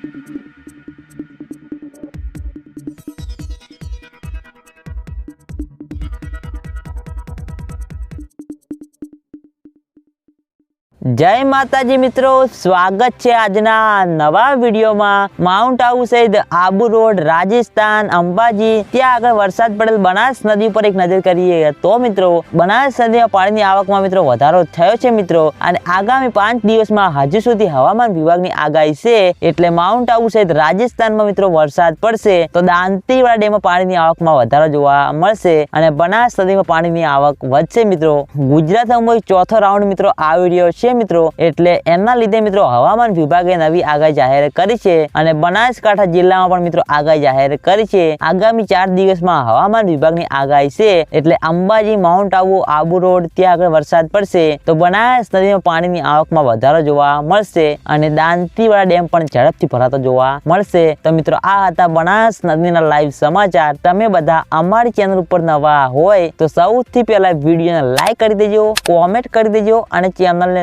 Thank you. જય માતાજી મિત્રો, સ્વાગત છે આજના નવા વિડીયોમાં. માઉન્ટ આબુ સહિત આબુ રોડ રાજસ્થાન, અંબાજી. ત્યાં આગળ વરસાદ પડેલ બનાસ નદી પર એક નજર કરીએ તો મિત્રો, બનાસ નદીમાં પાણીની આવકમાં મિત્રો વધારો થયો છે મિત્રો. અને આગામી પાંચ દિવસમાં હજુ સુધી હવામાન વિભાગની આગાહી છે, એટલે માઉન્ટ આબુ સહિત રાજસ્થાનમાં મિત્રો વરસાદ પડશે, તો દાંતીવાડા ડેમમાં પાણીની આવકમાં વધારો જોવા મળશે અને બનાસ નદીમાં પાણીની આવક વધશે મિત્રો. ગુજરાતમાં ચોથો રાઉન્ડ મિત્રો આવી રહ્યો છે મિત્રો. એટલે એના લીધે મિત્રો હવામાન વિભાગે નવી આગાહી જાહેર કરી છે અને બનાસકાંઠા જિલ્લામાં પણ મિત્રો આગાહી જાહેર કરી છે. આગામી ચાર દિવસમાં હવામાન વિભાગની આગાહી છે. એટલે અંબાજી, માઉન્ટ આબુ આબુ રોડ ત્યાં આગળ વરસાદ પડશે. તો બનાસ નદીમાં પાણીની આવકમાં વધારો જોવા મળશે અને દાંતીવાડા ડેમ પણ ઝડપથી ભરાતો જોવા મળશે. તો મિત્રો આ હતા બનાસ નદીના લાઈવ સમાચાર. તમે બધા અમારી ચેનલ ઉપર નવા હોય તો સૌથી પહેલા વિડીયોને લાઈક કરી દેજો કોમેન્ટ કરી દેજો અને ચેનલને